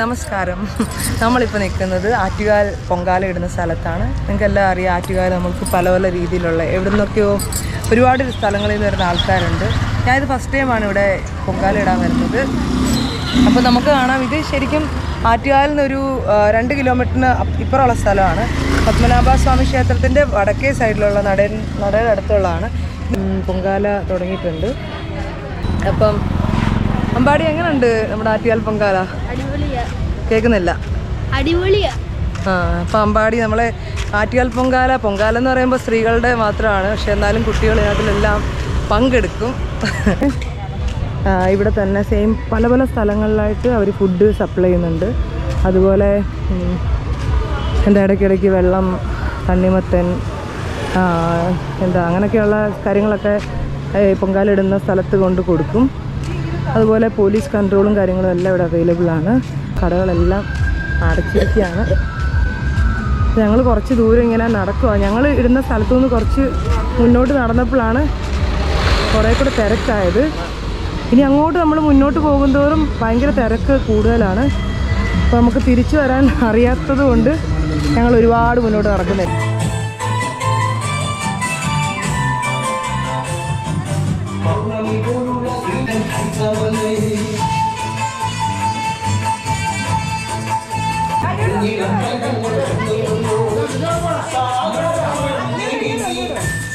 നമസ്കാരം. നമ്മളിപ്പോൾ നിൽക്കുന്നത് ആറ്റുകാൽ പൊങ്കാല ഇടുന്ന സ്ഥലത്താണ്. നിങ്ങൾക്കെല്ലാം അറിയാം ആറ്റുകാൽ നമുക്ക് പല പല രീതിയിലുള്ള എവിടെ നിന്നൊക്കെയോ ഒരുപാട് സ്ഥലങ്ങളിൽ നിന്ന് വരുന്ന ആൾക്കാരുണ്ട്. ഞാനിത് ഫസ്റ്റ് ടൈമാണ് ഇവിടെ പൊങ്കാല ഇടാൻ വരുന്നത്. അപ്പോൾ നമുക്ക് കാണാം. ഇത് ശരിക്കും ആറ്റുകാലിൽ നിന്നൊരു രണ്ട് കിലോമീറ്ററിന് ഇപ്പുറമുള്ള സ്ഥലമാണ്. പത്മനാഭ സ്വാമി ക്ഷേത്രത്തിന്റെ വടക്കേ സൈഡിലുള്ള നട നടയുടെ അടുത്തുള്ളതാണ്. പൊങ്കാല തുടങ്ങിയിട്ടുണ്ട്. അപ്പം അമ്പാടി എങ്ങനെയുണ്ട് നമ്മുടെ ആറ്റുകാൽ പൊങ്കാല? അടിപൊളിയാ കേൾക്കുന്നില്ല. അടിപൊളിയാ. ആ അപ്പം അമ്പാടി നമ്മളെ ആറ്റുകാൽ പൊങ്കാല പൊങ്കാല എന്ന് പറയുമ്പോൾ സ്ത്രീകളുടെ മാത്രമാണ്. പക്ഷെ എന്നാലും കുട്ടികൾ അതിലെല്ലാം പങ്കെടുക്കും. ഇവിടെ തന്നെ സെയിം പല പല സ്ഥലങ്ങളിലായിട്ട് അവർ ഫുഡ് സപ്ലൈ ചെയ്യുന്നുണ്ട്. അതുപോലെ എന്റെ എന്താ ഇടയ്ക്കിടയ്ക്ക് വെള്ളം തണ്ണിമത്തൻ എന്താ അങ്ങനെയൊക്കെയുള്ള കാര്യങ്ങളൊക്കെ പൊങ്കാലിടുന്ന സ്ഥലത്ത് കൊണ്ട് കൊടുക്കും. അതുപോലെ പോലീസ് കൺട്രോളും കാര്യങ്ങളും എല്ലാം ഇവിടെ അവൈലബിൾ ആണ്. കടകളെല്ലാം അടച്ചിരിക്കുകയാണ്. ഞങ്ങൾ കുറച്ച് ദൂരം ഇങ്ങനെ നടക്കുക ഞങ്ങൾ ഇടുന്ന സ്ഥലത്തു നിന്ന് കുറച്ച് മുന്നോട്ട് നടന്നപ്പോഴാണ് കുറേ കൂടെ തിരക്കായത്. ഇനി അങ്ങോട്ട് നമ്മൾ മുന്നോട്ട് പോകുന്തോറും ഭയങ്കര തിരക്ക് കൂടുതലാണ്. അപ്പോൾ നമുക്ക് തിരിച്ചു വരാൻ അറിയാത്തത് കൊണ്ട് ഞങ്ങൾ ഒരുപാട് മുന്നോട്ട്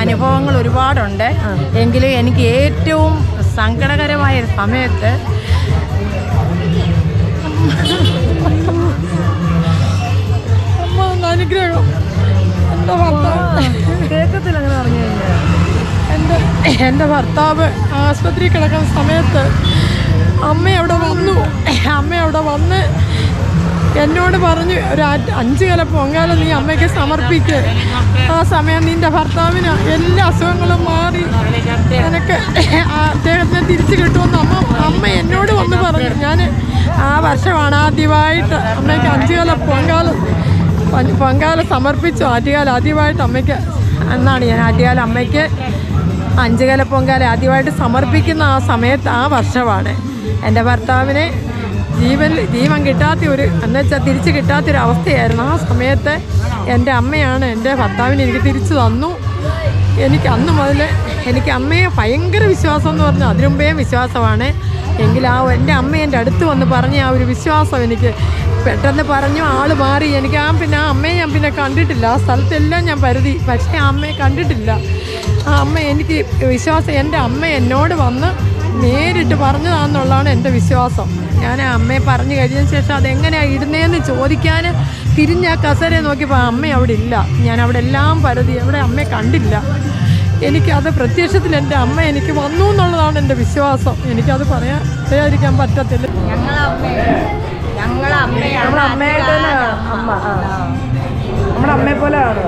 അനുഭവങ്ങൾ ഒരുപാടുണ്ട്. എങ്കിലും എനിക്ക് ഏറ്റവും സങ്കടകരമായ സമയത്ത് അനുഗ്രഹം. എന്റെ ഭർത്താവ്. ആശുപത്രി അങ്ങനെ പറഞ്ഞു കഴിഞ്ഞാൽ. എന്റെ എന്റെ ഭർത്താവ് ആസ്പത്രി കിടക്കുന്ന സമയത്ത് അമ്മ അവിടെ വന്നു. അമ്മ അവിടെ വന്ന് എന്നോട് പറഞ്ഞു ഒരു അഞ്ച് കല പൊങ്കാല നീ അമ്മയ്ക്ക് സമർപ്പിക്ക്. ആ സമയം നിന്റെ ഭർത്താവിന് എല്ലാ അസുഖങ്ങളും മാറി. എനിക്ക് അദ്ദേഹത്തിനെ തിരിച്ചു കിട്ടുമെന്ന് അമ്മ അമ്മ എന്നോട് വന്ന് പറഞ്ഞു. ഞാൻ ആ വർഷമാണ് ആദ്യമായിട്ട് അമ്മയ്ക്ക് അഞ്ച് കല പൊങ്കാല പൊങ്കാല സമർപ്പിച്ചു. ആദ്യകാലം ആദ്യമായിട്ട് അമ്മയ്ക്ക് എന്നാണ് ഞാൻ ആദ്യകാലം അമ്മയ്ക്ക് അഞ്ചുകല പൊങ്കാല ആദ്യമായിട്ട് സമർപ്പിക്കുന്ന ആ സമയത്ത് ആ വർഷമാണ്. എന്റെ ഭർത്താവിനെ ജീവൻ ജീവൻ കിട്ടാത്ത ഒരു എന്നുവെച്ചാൽ തിരിച്ച് കിട്ടാത്തൊരു അവസ്ഥയായിരുന്നു. ആ സമയത്ത് എന്റെ അമ്മയാണ് എന്റെ ഭർത്താവിനെ എനിക്ക് തിരിച്ചു തന്നു. എനിക്ക് അന്ന് മുതൽ എനിക്ക് അമ്മയെ ഭയങ്കര വിശ്വാസം എന്ന് പറഞ്ഞു അതിനു മുമ്പേ വിശ്വാസമാണ്. എങ്കിൽ ആ എന്റെ അമ്മ എന്റെ അടുത്ത് വന്ന് പറഞ്ഞ ആ ഒരു വിശ്വാസം എനിക്ക് പെട്ടെന്ന് പറഞ്ഞു ആൾ മാറി. എനിക്ക് ആ പിന്നെ ആ അമ്മയെ ഞാൻ പിന്നെ കണ്ടിട്ടില്ല. ആ സ്ഥലത്തെല്ലാം ഞാൻ പരുതി പക്ഷേ ആ അമ്മയെ കണ്ടിട്ടില്ല. ആ അമ്മ എനിക്ക് വിശ്വാസം എന്റെ അമ്മ എന്നോട് വന്ന് നേരിട്ട് പറഞ്ഞതാണെന്നുള്ളതാണ് എന്റെ വിശ്വാസം. ഞാൻ അമ്മയെ പറഞ്ഞു കഴിഞ്ഞതിന് ശേഷം അതെങ്ങനെയാണ് ഇടുന്നതെന്ന് ചോദിക്കാൻ തിരിഞ്ഞ കസരെ നോക്കിയപ്പോൾ അമ്മ അവിടെ ഇല്ല. ഞാൻ അവിടെ എല്ലാം പരതി. അവിടെ അമ്മയെ കണ്ടില്ല. എനിക്കത് പ്രത്യക്ഷത്തിൽ എന്റെ അമ്മ എനിക്ക് വന്നു എന്നുള്ളതാണ് എന്റെ വിശ്വാസം. എനിക്കത് പറയാൻ പറയാതിരിക്കാൻ പറ്റത്തില്ല. നമ്മുടെ അമ്മയായിട്ട് തന്നെ അമ്മ. നമ്മുടെ അമ്മയെ പോലെ ആണ്?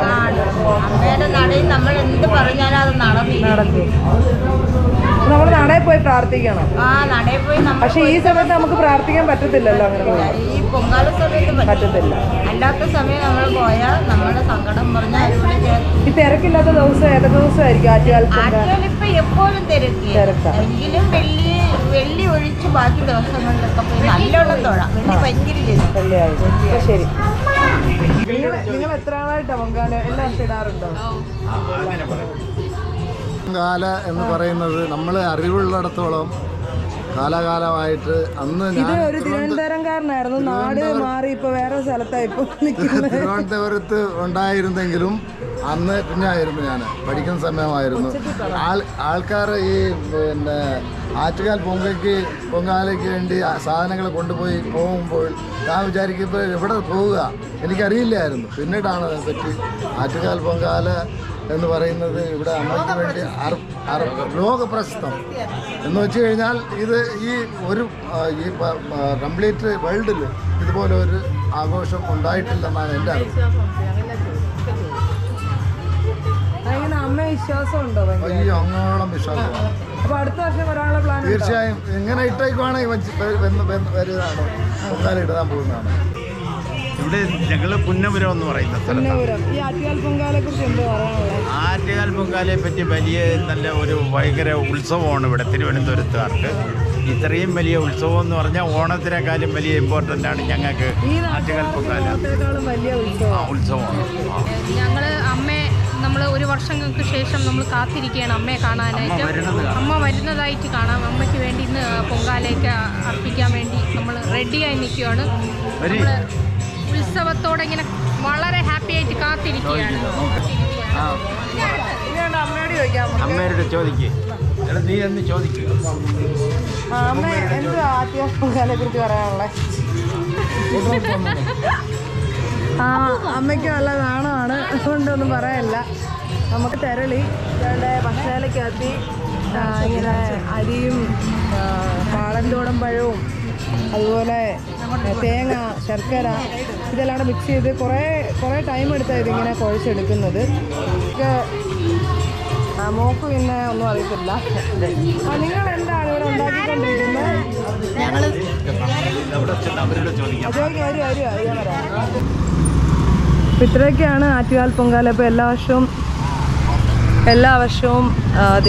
അമ്മയുടെ നടയിൽ നമ്മൾ എന്ത് പറഞ്ഞാലും അത് നടന്നു നമ്മൾ നടയിൽ പോയി പ്രാർത്ഥിക്കണം. ആ നടയിൽ പോയി നമ്മൾ പക്ഷെ ഈ സമയത്ത് നമുക്ക് പ്രാർത്ഥിക്കാൻ പറ്റത്തില്ലല്ലോ അങ്ങനെ ഈ പൊങ്കാല സമയത്ത് പറ്റും. പറ്റത്തില്ല. അല്ലാത്ത സമയം നമ്മൾ പോയാൽ നമ്മുടെ സങ്കടം പറഞ്ഞാൽ ഈ തിരക്കില്ലാത്ത ദിവസം ഏതൊക്കെ ദിവസമായിരിക്കും ആറ്റുകാലത്ത് ആറ്റുകാലിപ്പോ എപ്പോഴും തിരക്കി. എങ്കിലും വെള്ളി വെള്ളി ഒഴിച്ച് ബാക്കി ദിവസങ്ങളിലൊക്കെ പോയി നല്ലോണം തൊഴാം. വെള്ളി ഭയങ്കര ശരി. നിങ്ങൾ നിങ്ങൾ എത്ര ആളായിട്ടാ പൊങ്കാല എല്ലാം ഇടാറുണ്ടോ? കാല എന്ന് പറയുന്നത് നമ്മൾ അറിവുള്ളിടത്തോളം കാലാകാലമായിട്ട് അന്ന് ഇത് ഒരു തിരുവനന്തപുരംകാരനായിരുന്നു. നാട് മാറി ഇപ്പൊ വേറെ സ്ഥലത്തായി തിരുവനന്തപുരത്ത് ഉണ്ടായിരുന്നെങ്കിലും അന്ന് കുഞ്ഞായിരുന്നു ഞാൻ. പഠിക്കുന്ന സമയമായിരുന്നു. ആൾ ആൾക്കാർ ഈ പിന്നെ ആറ്റുകാൽ പൊങ്കയ്ക്ക് പൊങ്കാലയ്ക്ക് വേണ്ടി സാധനങ്ങൾ കൊണ്ടുപോയി പോകുമ്പോൾ ഞാൻ വിചാരിക്കുമ്പോൾ എവിടെ പോവുക? എനിക്കറിയില്ലായിരുന്നു. പിന്നീടാണ് അതിനെപ്പറ്റി ആറ്റുകാൽ പൊങ്കാല എന്ന് പറയുന്നത് ഇവിടെ അമ്മയ്ക്ക് വേണ്ടി ലോകപ്രശസ്തം. എന്ന് വെച്ച് കഴിഞ്ഞാൽ ഇത് ഈ ഒരു ഈ കംപ്ലീറ്റ് വേൾഡിൽ ഇതുപോലെ ഒരു ആഘോഷം ഉണ്ടായിട്ടില്ലെന്നാണ് എന്റെ അറിവ്? ഈ അങ്ങോളം വിശ്വാസമാണ് തീർച്ചയായും ഇങ്ങനെ ഇട്ടേക്കുവാണെങ്കിൽ വരുന്നതാണ് പൊങ്കാല ഇടാൻ പോകുന്നതാണ്. ഇവിടെ ഞങ്ങൾ പുന്നപുരം എന്ന് പറയുന്ന സ്ഥലത്താണ്. ആറ്റുകാൽ പൊങ്കാലയെ പറ്റി വലിയ നല്ല ഒരു ഭയങ്കര ഉത്സവമാണ് ഇവിടെ തിരുവനന്തപുരത്തുകാർക്ക്. ഇത്രയും വലിയ ഉത്സവം എന്ന് പറഞ്ഞാൽ ഓണത്തിനേക്കാളും വലിയ ഇമ്പോർട്ടന്റ് ആണ് ഞങ്ങൾക്ക് ആറ്റുകാൽ പൊങ്കാല. ഉത്സവമാണ്. ഞങ്ങൾ അമ്മേ അമ്മയെ നമ്മൾ ഒരു വർഷങ്ങൾക്ക് ശേഷം നമ്മൾ കാത്തിരിക്കുകയാണ് അമ്മയെ കാണാനായിട്ട്. അമ്മ വരുന്നതായിട്ട് കാണാം. അമ്മയ്ക്ക് വേണ്ടി ഇന്ന് പൊങ്കാലയൊക്കെ അർപ്പിക്കാൻ വേണ്ടി നമ്മൾ റെഡിയായി നിൽക്കുകയാണ്. നമ്മൾ ഉത്സവത്തോടെ ഇങ്ങനെ വളരെ ഹാപ്പി ആയിട്ട് കാത്തിരിക്കുകയാണ്. അമ്മയോട് ചോദിക്കാം നീ എന്ന് ചോദിക്കുക അമ്മ കുറിച്ച് പറയാനുള്ളത് ആ അമ്മയ്ക്ക് നല്ല നാണമാണ്. അതുകൊണ്ടൊന്നും പറയല്ല. നമുക്ക് തെരളി ഭക്ഷണയിലേക്കകത്തി ഇങ്ങനെ അരിയും പാളൻ പാളന്തോടൻ പഴവും അതുപോലെ തേങ്ങ ശർക്കര ഇതെല്ലാം കൂടെ മിക്സ് ചെയ്ത് കുറേ കുറേ ടൈം എടുത്താണ് ഇതിങ്ങനെ കുഴച്ചെടുക്കുന്നത്. മോക്ക് പിന്നെ ഒന്നും അറിയത്തില്ല. നിങ്ങൾ എന്താണ് ഇവിടെ ഉണ്ടാക്കിക്കൊണ്ടിരിക്കുന്നത്? ഇത്രയൊക്കെയാണ് ആറ്റുകാൽ പൊങ്കാല. അപ്പോൾ എല്ലാ വർഷവും എല്ലാ വർഷവും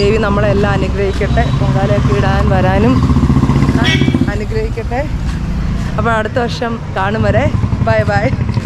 ദേവി ദേവി നമ്മളെല്ലാം അനുഗ്രഹിക്കട്ടെ. പൊങ്കാലയൊക്കെ ഇടാൻ വരാനും അനുഗ്രഹിക്കട്ടെ. അപ്പോൾ അടുത്ത വർഷം കാണും വരെ. Bye-bye.